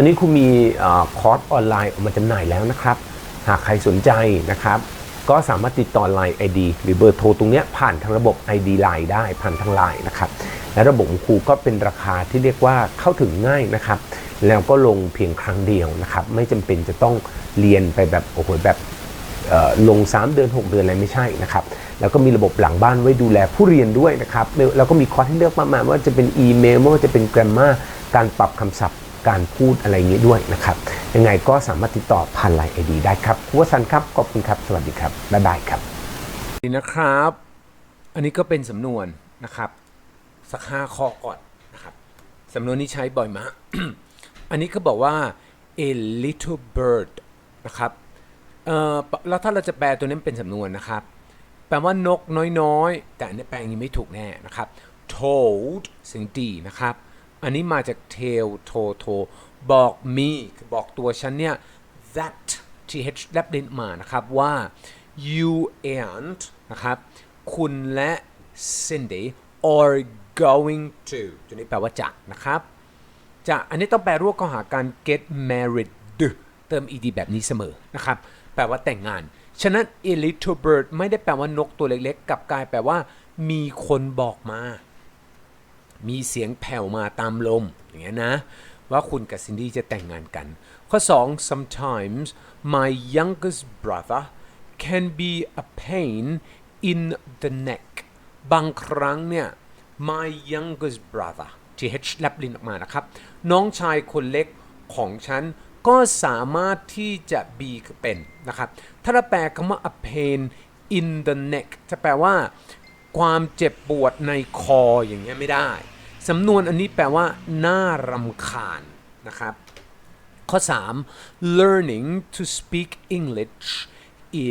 ตอนนี้ครูมีอคอร์สออนไลน์ออกมาจำหน่ายแล้วนะครับ หากใครสนใจนะครับ ก็สามารถติดต่อ Line ID หรือเบอร์โทรตรงนี้ผ่านทางระบบ ID Line ได้ผ่านทาง Line นะครับ และระบบของครูก็เป็นราคาที่เรียกว่าเข้าถึงง่ายนะครับ แล้วก็ลงเพียงครั้งเดียวนะครับ ไม่จำเป็นจะต้องเรียนไปแบบโอ้โหแบบลง 3 เดือน 6 เดือนอะไรไม่ใช่นะครับ แล้วก็มีระบบหลังบ้านไว้ดูแลผู้เรียนด้วยนะครับ แล้วก็มีคอร์สให้เลือกมากมายว่าจะเป็นอีเมลว่าจะเป็น grammar การปรับคำศัพท์ การพูดอะไรอย่างนี้ด้วยนะครับ ยังไงก็สามารถติดต่อผ่านไลน์ไอดีได้ครับครูวสันครับ ขอบคุณครับ สวัสดีครับ บ๊ายบายครับนี่นะครับ อันนี้ก็เป็นสำนวนนะครับ สักห้าข้อก่อนนะครับสำนวนนี้ใช้บ่อยมาก อันนี้ก็บอกว่า a little bird นะครับเอ่อแล้วถ้าเราจะแปลตัวนี้เป็นสำนวนนะครับ แปลว่านกน้อยๆ แต่อันนี้แปลอย่างนี้ไม่ถูกแน่นะครับ told สียงดีนะครับ อันนี้มาจาก tell to to บอกมีบอกตัวฉันเนี่ย that th แลบลิ้นมานะครับว่า you and นะครับ คุณและ Cindy are going to ตัวนี้แปลว่าจะนะครับ จะ อันนี้ต้องแปลรวบเข้าหาการ get married เติม ed แบบนี้เสมอนะครับ แปลว่าแต่งงาน ฉะนั้น a little bird ไม่ได้แปลว่านกตัวเล็กๆ กลับกลายแปลว่า มีคนบอกมา มีเสียงแผ่วมาตามลมอย่างเงี้ยนะว่าคุณกับซินดี้จะแต่งงานกัน ข้อ 2 sometimes my youngest brother can be a pain in the neck บางครั้งเนี่ย my youngest brother th แลบลินออกมานะครับ น้องชายคนเล็กของฉันก็สามารถที่จะ be เป็นนะครับ ถ้าเราแปลคำว่า a pain in the neck จะแปลว่า ความเจ็บปวดในคออย่างเงี้ยไม่ได้ สำนวนอันนี้แปลว่า น่ารำคาญนะครับ ข้อ 3 learning to speak English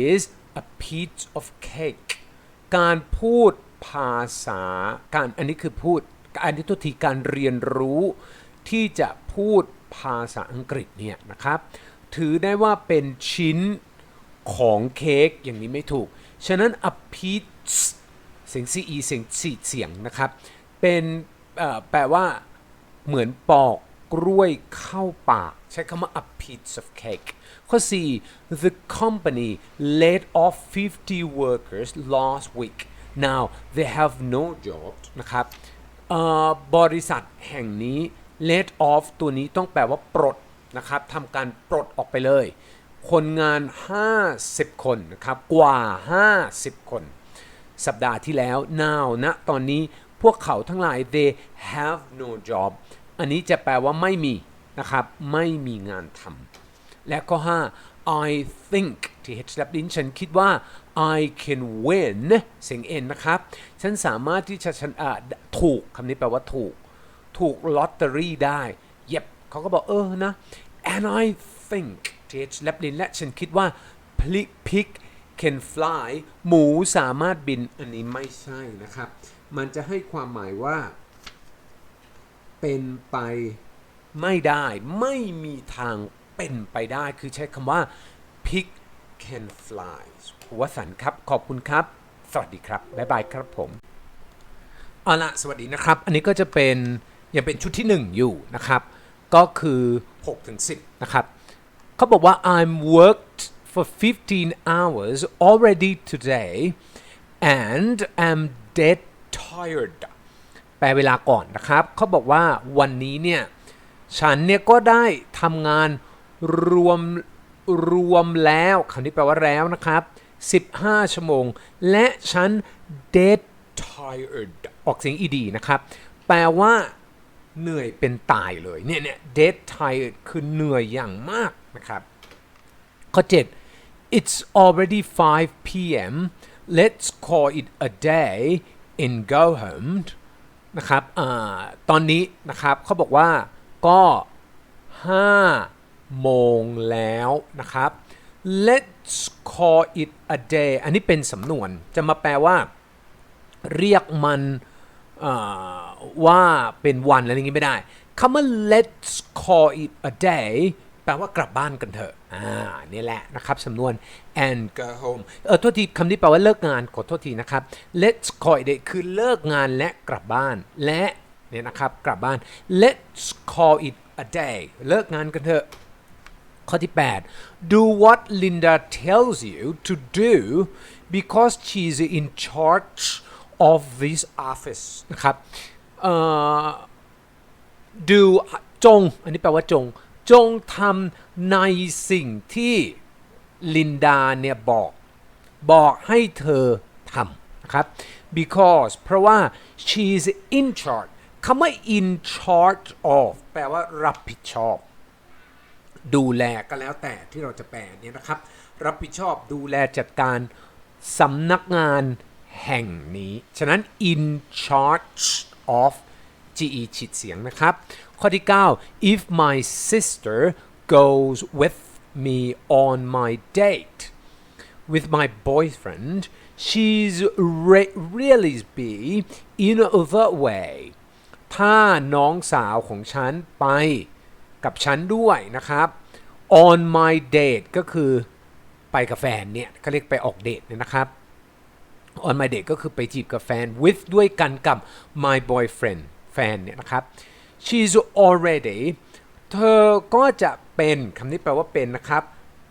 is a piece of cake การพูดภาษาการอันนี้คือพูดอันนี้ตัวทีการเรียนรู้ที่จะพูดภาษาอังกฤษเนี่ยนะครับ ถือได้ว่าเป็นชิ้นของเค้กอย่างนี้ไม่ถูก ฉะนั้น a piece เสียง ce เสียงสีเสียงนะครับ เป็นแปลว่าเหมือนปอกกล้วยเข้าปาก ใช้คำว่า a piece of cake ข้อ 4 the company laid off 50 workers last week now they have no job นะครับบริษัทแห่งนี้ laid off ตัวนี้ต้องแปลว่าปลดนะครับทำการปลดออกไปเลย คนงาน 50 คนนะครับ กว่า 50 คน สัปดาห์ที่แล้ว now ณตอนนี้พวกเขาทั้งหลาย they have no job อันนี้จะแปลว่าไม่มีนะครับ ไม่มีงานทำและข้อ 5 I think ที่ H แลบลิ้นฉันคิดว่า I can win เสียง N นะครับ ฉันสามารถที่จะฉันถูกคำนี้แปลว่าถูก ถูกลอตเตอรี่ได้ เย็บเขาก็บอกเออนะ and I think ที่ H แลบลิ้นและฉันคิดว่า pig can fly หมูสามารถบิน อันนี้ไม่ใช่นะครับ มันจะให้ความหมายว่า เป็นไปไม่ได้ ไม่มีทางเป็นไปได้ คือใช้คำว่า pig can fly หัวสันครับ ขอบคุณครับ สวัสดีครับ บ๊ายบายครับผม เอาละสวัสดีนะครับ อันนี้ก็จะเป็น ยังเป็นชุดที่ 1 อยู่นะครับ ก็คือ6ถึง10 นะครับ เขาบอกว่า I'm worked for 15 hours already today and am dead tired แปลเวลาก่อนนะครับ เขาบอกว่าวันนี้เนี่ย ฉันเนี่ยก็ได้ทำงานรวมรวมแล้วคำนี้แปลว่าแล้วนะครับ 15 ชั่วโมง และฉัน dead tired ออกเสียง ed นะครับ แปลว่าเหนื่อยเป็นตายเลยเนี่ยเนี่ย dead tired คือเหนื่อยอย่างมากนะครับ ข้อ 7 it's already 5 p.m. let's call it a day and go home นะครับอตอนนี้นะครับเขาบอกว่าก็ 5 โมงแล้วนะครับ let's call it a day อันนี้เป็นสำนวนจะมาแปลว่า เรียกมันว่าเป็นวันอะไรอย่างงี้ไม่ได้คำว่า let's call it a day แปลว่ากลับบ้านกันเถอะ อ่า นี่แหละนะครับสำนวน and go home เออโทษทีคำนี้แปลว่าเลิกงานขอโทษทีนะครับ let's call it คือเลิกงานและกลับบ้าน และเนี่ยนะครับกลับบ้าน let's call it a day เลิกงานกันเถอะ ข้อที่ 8 do what Linda tells you to do because she's in charge of this office นะครับเอ่อ do จง อันนี้แปลว่าจง จงทำในสิ่งที่ลินดาเนี่ยบอก บอกให้เธอทำนะครับ because เพราะว่า she's in charge คำว่า in charge of แปลว่ารับผิดชอบ ดูแลก็แล้วแต่ที่เราจะแปลเนี่ยนะครับ รับผิดชอบดูแลจัดการสำนักงานแห่งนี้ ฉะนั้น in charge of ge ฉิดเสียงนะครับ ข้อที่ 9 if my sister goes with me on my date with my boyfriend she's re- really be in the way ถ้าน้องสาวของฉันไปกับฉันด้วยนะครับ on my date ก็คือไปกับแฟนเนี่ยเขาเรียกไปออกเดทเนี่ยนะครับ on my date ก็คือไปจีบกับแฟน with ด้วยกันกับ my boyfriend แฟนเนี่ยนะครับ she's already เธอก็จะเป็นคำนี้แปลว่าเป็นนะครับ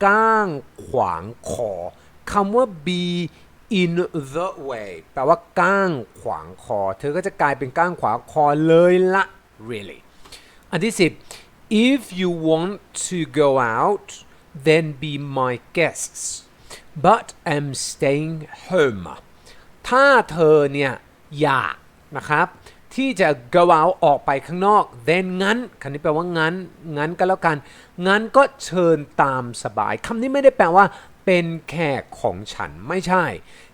ก้างขวางคอคำว่า be in the way แปลว่าก้างขวางคอ เธอก็จะกลายเป็นก้างขวางคอเลยละ really อันที่ 10 if you want to go out then be my guests but I'm staying home ถ้าเธอเนี่ยอยากนะครับ ที่จะ go out ออกไปข้างนอก then งั้นคำนี้แปลว่างั้น งั้นก็แล้วกัน งั้นก็เชิญตามสบายคำนี้ไม่ได้แปลว่า เป็นแขกของฉันไม่ใช่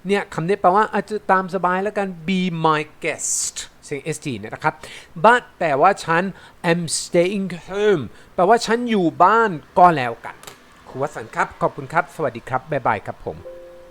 เนี่ยคำนี้แปลว่าอาจจะตามสบายแล้วกัน be my guest เสียง st เนี่ยนะครับ but แปลว่าฉัน am staying home แปลว่าฉันอยู่บ้านก็แล้วกันครูวสันครับ ขอบคุณครับ สวัสดีครับ บ๊ายบายครับผม